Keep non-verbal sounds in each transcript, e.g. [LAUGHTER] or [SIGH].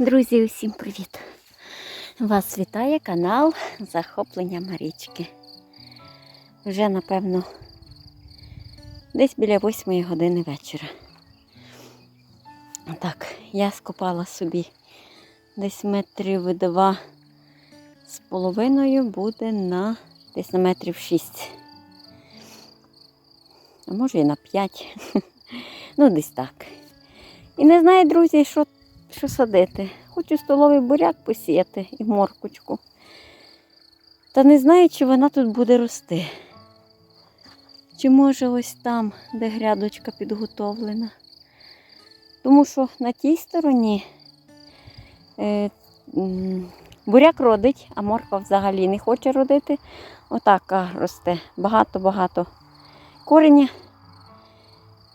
Друзі, усім привіт! Вас вітає канал Захоплення Марічки. Вже, напевно, десь біля 8 години вечора. Так, я скопала собі десь метрів два з половиною буде на десь на метрів шість. А може і на п'ять. [LAUGHS] Ну, десь так. І не знаю, друзі, що що садити. Хочу столовий буряк посіяти і моркочку. Та не знаю, чи вона тут буде рости. Чи може ось там, де грядочка підготовлена. Тому що на тій стороні е, буряк родить, а морква взагалі не хоче родити. Отака росте. Багато-багато кореня.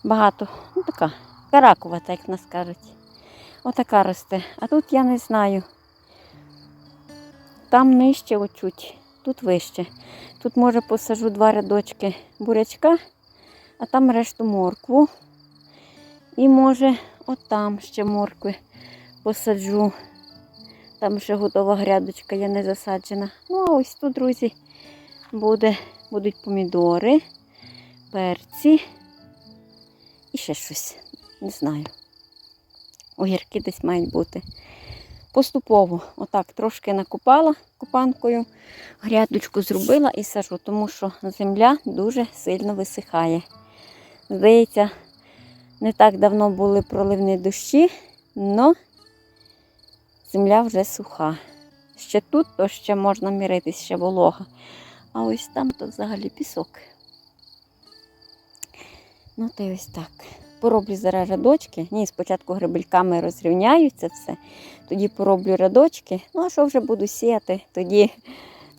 Багато. Ну така каракова, так як нас кажуть. Отака росте. А тут я не знаю. Там нижче очуть, тут вище. Тут, може, посажу два рядочки бурячка, а там решту моркву. І може отам ще моркви посаджу. Там ще готова грядочка, я не засаджена. Ну, а ось тут, друзі, буде, будуть помідори, перці і ще щось. Не знаю огірки десь мають бути. Поступово, отак, трошки накопала копанкою, грядочку зробила і сажу, тому що земля дуже сильно висихає. Здається, не так давно були проливні дощі, але земля вже суха. Ще тут, то ще можна міритись, ще волога. А ось там то взагалі пісок. Ну, то й ось так пороблю зараз рядочки. Ні, спочатку грибельками розрівняю це все. Тоді пороблю рядочки. Ну, а що вже буду сіяти, тоді,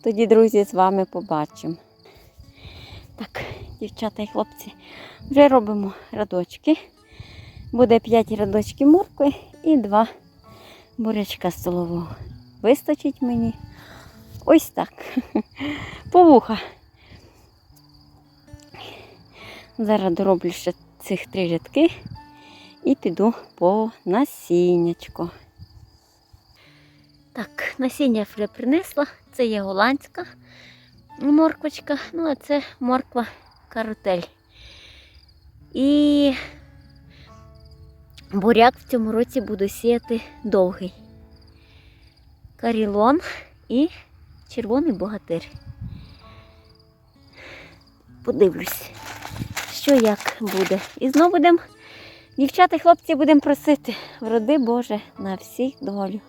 тоді друзі, з вами побачимо. Так, дівчата і хлопці, вже робимо рядочки. Буде 5 рядочків моркви і 2 бурячка столового. Вистачить мені ось так. [LAUGHS] По вуха. Зараз дороблю ще цих три рядки і піду по насіннячко. Так, насіння вже принесла. Це є голландська морквочка, ну а це морква каротель. І буряк в цьому році буду сіяти довгий. Карілон і червоний богатир. Подивлюсь що як буде. І знову будемо, дівчата і хлопці, будемо просити, вроди Боже на всіх долю.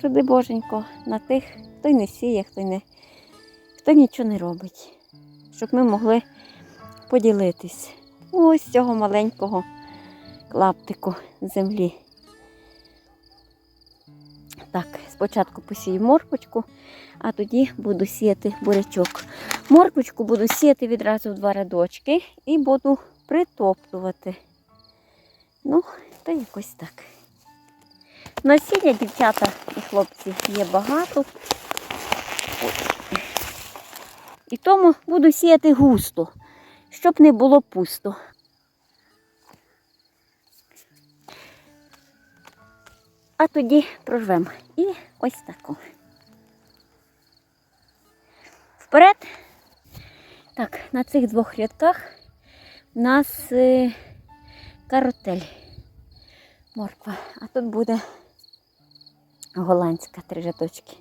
Вроди Боженько на тих, хто й не сіє, хто й не, хто нічого не робить. Щоб ми могли поділитись ось цього маленького клаптику землі. Так, спочатку посію морквочку, а тоді буду сіяти бурячок. Морквочку буду сіяти відразу в два рядочки і буду притоптувати. Ну, та якось так. Насіння, дівчата і хлопці, є багато. І тому буду сіяти густо, щоб не було пусто. А тоді прорвемо. І ось таку. Вперед. Так, на цих двох рядках у нас е, каротель. Морква. А тут буде голландська три рядочки.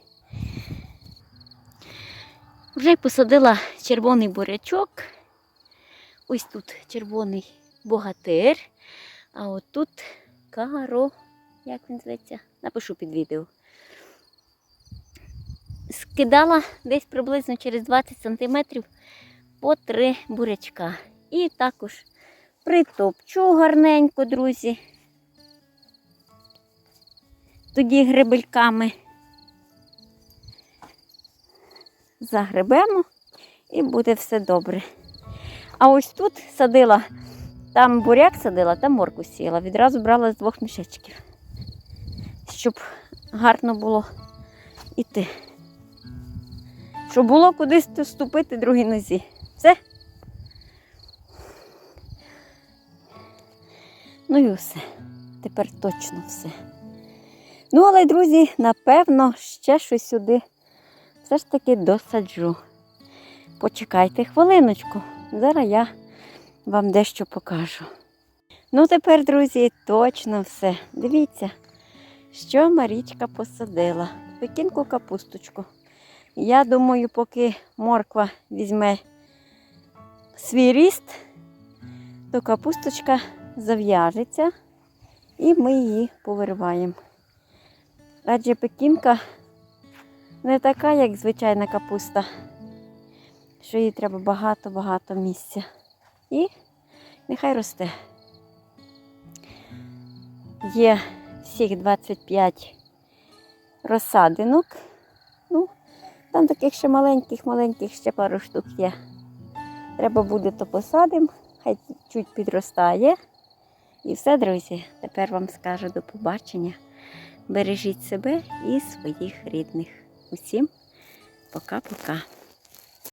Вже посадила червоний бурячок. Ось тут червоний богатир, а от тут каро, як він зветься, напишу під відео. Скидала десь приблизно через 20 сантиметрів по три бурячка. І також притопчу гарненько, друзі. Тоді грибельками загребемо і буде все добре. А ось тут садила, там буряк садила, там морку сіяла. Відразу брала з двох мішечків, щоб гарно було йти. Щоб було кудись вступити другій нозі. Все. Ну і все. Тепер точно все. Ну, але, друзі, напевно, ще щось сюди все ж таки досаджу. Почекайте хвилиночку. Зараз я вам дещо покажу. Ну, тепер, друзі, точно все. Дивіться, що Марічка посадила. Пекінку капусточку. Я думаю, поки морква візьме свій ріст, то капусточка зав'яжеться і ми її повириваємо. Адже пекінка не така, як звичайна капуста, що їй треба багато-багато місця. І нехай росте. Є всіх 25 розсадинок. Ну, там таких ще маленьких-маленьких ще пару штук є. Треба буде, то посадимо, хай чуть підростає. І все, друзі, тепер вам скажу до побачення. Бережіть себе і своїх рідних. Усім пока-пока.